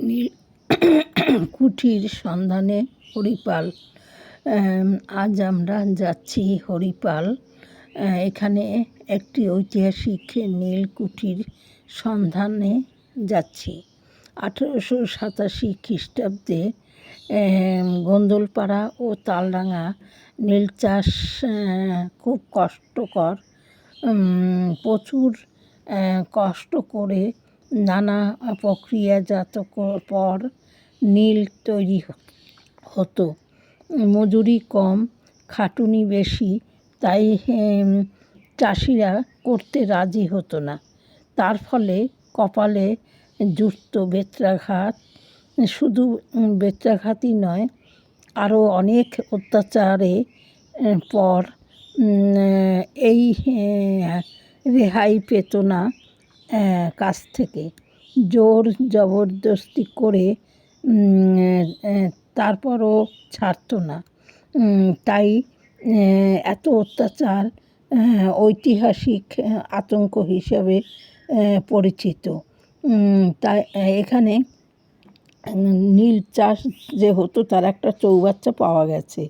নীল কুঠির সন্ধানে হরিপাল। আজ আমরা যাচ্ছি হরিপাল। এখানে একটি ঐতিহাসিক নীল কুঠির সন্ধানে যাচ্ছি। আঠেরোশো সাতাশি খ্রিস্টাব্দে গোন্দলপাড়া ও তালডাঙা নীল চাষ খুব কষ্টকর। প্রচুর কষ্ট করে নানা প্রক্রিয়াজাত পর নীল তৈরি হতো। মজুরি কম, খাটুনি বেশি, তাই চাষিরা করতে রাজি হতো না। তার ফলে কপালে জুটত বেত্রাঘাত। শুধু বেত্রাঘাতই নয় আরও অনেক অত্যাচারে পর এই রেহাই পেত না। কাজ থেকে জোর জবরদস্তি করে তারপরও ছাড়তো না। তাই এত অত্যাচার ঐতিহাসিক আতঙ্ক হিসেবে পরিচিত। তাই এখানে নীল চাষ যে হতো তার একটা চৌবাচ্চা পাওয়া গেছে।